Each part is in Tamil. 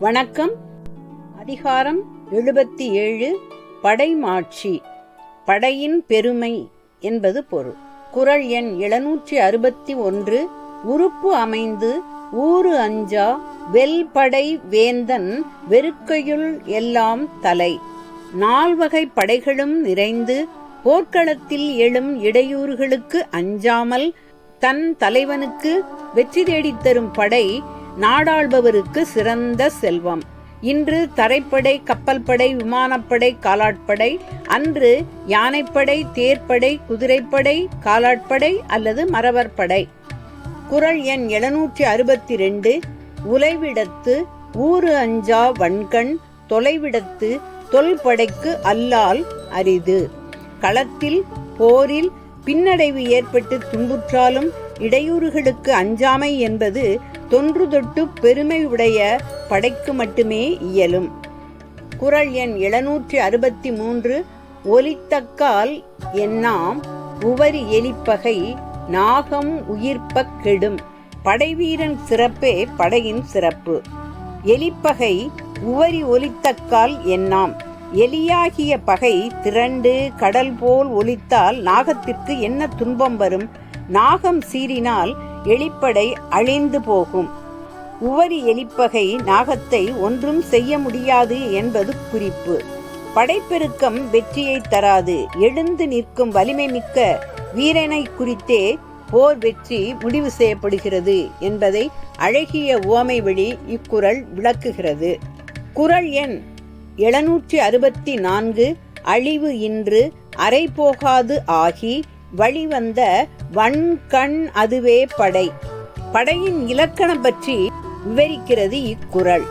வணக்கம். அதிகாரம் எழுபத்தி ஏழு படைமாட்சி. படையின் பெருமை என்பது பொருள். குறள் எண் எழுநூற்றி அறுபத்தி ஒன்று உறுப்பு அமைந்து ஊறு அஞ்சா வெல்படை வேந்தன் வெறுக்கையுள் எல்லாம் தலை. நால்வகை படைகளும் நிறைந்து போர்க்களத்தில் எழும் இடையூறுகளுக்கு அஞ்சாமல் தன் தலைவனுக்கு வெற்றி தேடித் தரும் படை நாடாள்பவருக்கு சிறந்த செல்வம். இன்று தரைப்படை கப்பல் படை விமானப்படை காலாட்படை அன்று யானைப்படை தேர்ப்படை குதிரைப்படை காலாட்படை அல்லது மறவர் படை குறள் எண் எழுநூற்றி அறுபத்தி ரெண்டு உலைவிடத்து ஊறு அஞ்சா வன்கண் தொலைவிடத்து தொல்படைக்கு அல்லால் அரிது. களத்தில் போரில் பின்னடைவு ஏற்பட்டு துன்புற்றாலும் இடையூறுகளுக்கு அஞ்சாமை என்பது தொன்று தொட்டு பெருமை உடைய படைக்கு மட்டுமே இயலும். குரல் எண் எழுநூற்றி அறுபத்தி மூன்று ஒலித்தக்கால் எண்ணாம் உவரி எலிப்பகை நாகம் உயிர்ப்பக் கெடும். படைவீரன் சிறப்பே படையின் சிறப்பு. எலிப்பகை உவரி ஒலித்தக்கால் எண்ணாம் எலியாகிய பகை திரண்டு கடல் போல் ஒலித்தால் நாகத்திற்கு என்ன துன்பம் வரும்? நாகம் சீறினால் எலிப்படை அழிந்து போகும். உவரி எலிப்பகை நாகத்தை ஒன்றும் செய்ய முடியாது என்பது குறிப்பு. படைப்பெருக்கம் வெற்றியை தராது. எழுந்து நிற்கும் வலிமை மிக்க வீரனை குறித்தே போர் வெற்றி முடிவு செய்யப்படுகிறது என்பதை அழகிய உவமை வழி இக்குறள் விளக்குகிறது. குறள் எண் எழுநூற்றி அறுபத்தி நான்கு அழிவு இன்று அரை போகாது ஆகி வழிவந்த வன்கண் அதுவே படை. படையின் இலக்கணம் பற்றி விவரிக்கிறது இக்குறள்.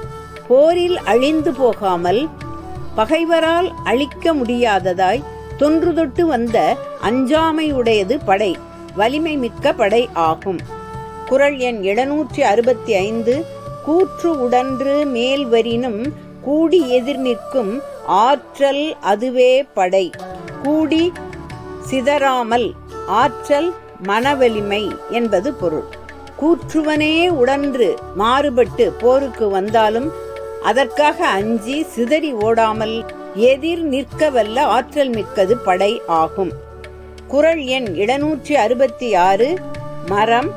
போரில் அழிந்து போகாமல் பகைவரால் அழிக்க முடியாததாய் தொன்று தொட்டு வந்த அஞ்சாமை உடையது படை வலிமை மிக்க படை ஆகும். குறள் எண் எழுநூற்றி அறுபத்தி ஐந்து கூற்று உடன்று மேல் வரினும் கூடி எதிர் நிற்கும் ஆற்றல் அதுவே படை. கூடி சிதறாமல் ஆற்றல் மனவலிமை என்பது பொருள். கூற்றுவனே உடன்று மாறுபட்டு போருக்கு வந்தாலும் அதற்காக அஞ்சி சிதறி ஓடாமல் எதிர் நிற்க வல்ல ஆற்றல் மிக்கது படை ஆகும். குறள் எண் இடநூற்றி அறுபத்தி ஆறு மரம்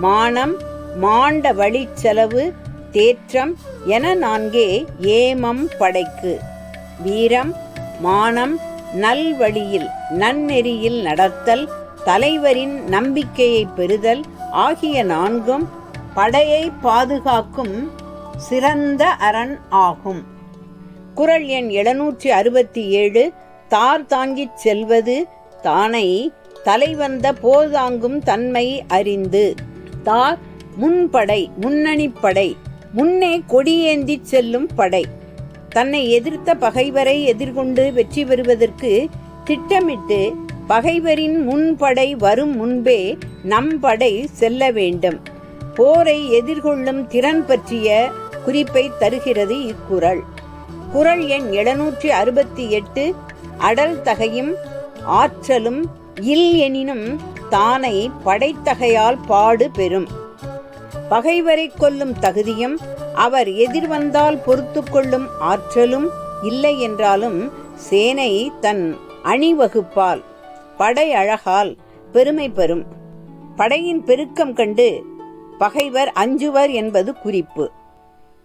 மானம் மாண்ட வழிச்செலவு தேற்றம் என நான்கே ஏமம் படைக்கு. வீரம் மானம் நல்வழியில் நன்னெறியில் நடத்தல் தலைவரின் நம்பிக்கையை பெறுதல் ஆகிய நான்கும் படையை பாதுகாக்கும் சிறந்த அரண் ஆகும். குறள் எண் எழுநூற்றி அறுபத்தி ஏழு தார் தாங்கிச் செல்வது தானை தலைவந்த போதாங்கும் தன்மை அறிந்து. தார் முன்படை முன்னணிப்படை முன்னே கொடியேந்திச் செல்லும் படை. தன்னை எதிர்த்த பகைவரை எதிர்கொண்டு வெற்றி பெறுவதற்கு திட்டமிட்டு பகைவரின் முன்படை வரும் முன்பே நம் படை செல்ல வேண்டும். போரை எதிர்கொள்ளும் திறன் பற்றிய குறிப்பை தருகிறது இக்குறள். குறள் எண் எழுநூற்றி அறுபத்தி எட்டு அடல் தகையும் ஆற்றலும் இல் எனினும் தானை படைத்தகையால் பாடு பெறும். பகைவரை கொல்லும் தகுதியும் அவர் எதிர்வந்தால் பொறுத்து கொள்ளும் ஆற்றலும் இல்லை என்றாலும் சேனை தன் அணிவகுப்பால் படை அழகால் பெருமை பெறும். படையின் பெருக்கம் கண்டு பகைவர் அஞ்சுவர் என்பது குறிப்பு.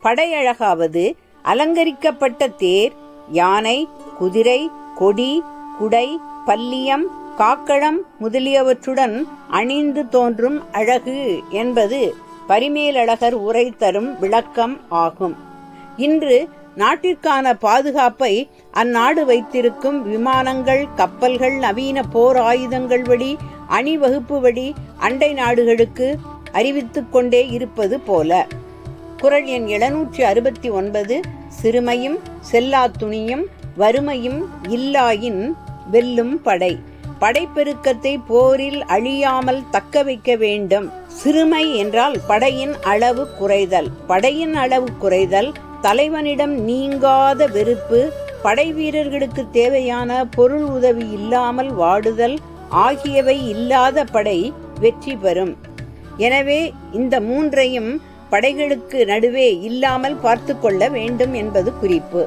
படையழகாவது அலங்கரிக்கப்பட்ட தேர் யானை குதிரை கொடி குடை பல்லியம் காக்களம் முதலியவற்றுடன் அணிந்து தோன்றும் அழகு என்பது பரிமேலழகர் உரை தரும் விளக்கம் ஆகும். இன்று நாட்டிற்கான பாதுகாப்பை அந்நாடு வைத்திருக்கும் விமானங்கள் கப்பல்கள் நவீன போர் ஆயுதங்கள் வழி அணிவகுப்பு வழி அண்டை நாடுகளுக்கு அறிவித்துக் கொண்டே இருப்பது போல. குரல் எண் எழுநூற்றி அறுபத்தி ஒன்பது சிறுமையும் செல்லா துணியும் வறுமையும் இல்லாயின் வெல்லும் படை. படைப்பெருக்கத்தை போரில் அழியாமல் தக்க வைக்க வேண்டும். சிறுமை என்றால் படையின் அளவு குறைதல். படையின் அளவு குறைதல் தலைவனிடம் நீங்காத வெறுப்பு படை வீரர்களுக்கு தேவையான பொருள் உதவி இல்லாமல் வாடுதல் ஆகியவை இல்லாத படை வெற்றி பெறும். எனவே இந்த மூன்றையும் படைகளுக்கு நடுவே இல்லாமல் பார்த்து கொள்ள வேண்டும் என்பது குறிப்பு.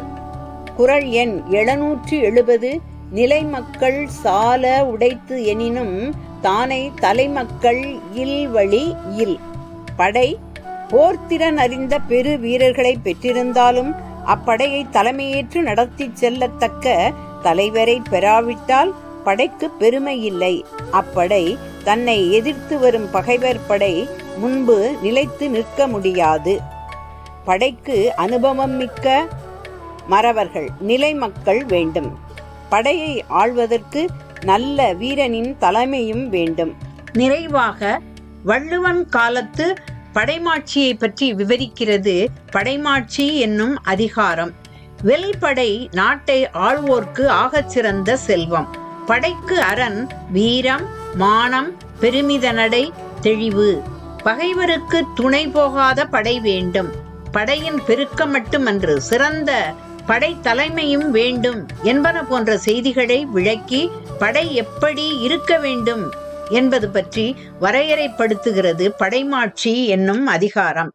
குறள் எண் எழுநூற்று எழுபது நிலைமக்கள் சால உடைத்து எனினும் தானை தலைமக்கள் இல்வழி இல். படை போர்த்திறன் அறிந்த பெரு வீரர்களை பெற்றிருந்தாலும் அப்படையை தலைமையேற்று நடத்திச் செல்லத்தக்க தலைவரை பெறாவிட்டால் படைக்கு பெருமை இல்லை. அப்படை தன்னை எதிர்த்து வரும் பகைவர் படை முன்பு நிலைத்து நிற்க முடியாது. படைக்கு அனுபவம் மிக்க மறவர்கள் நிலை மக்கள் வேண்டும். படையை ஆள்வதற்கு நல்ல வீரனின் தலைமையும் வேண்டும். நிறைவாக வள்ளுவன் காலத்து படைமாட்சியை பற்றி விவரிக்கிறது படைமாட்சி என்னும் அதிகாரம். வெல்படை நாட்டை ஆள்வோர்க்கு ஆகச் சிறந்த செல்வம். படைக்கு அரண் வீரம் மானம் பெருமித நடை தெளிவு. பகைவருக்கு துணை போகாத படை வேண்டும். படையின் பெருக்கம் மட்டுமன்று சிறந்த படை தலைமையும் வேண்டும் என்பன போன்ற செய்திகளை விளக்கி படை எப்படி இருக்க வேண்டும் என்பது பற்றி வரையறைப்படுத்துகிறது படைமாட்சி என்னும் அதிகாரம்.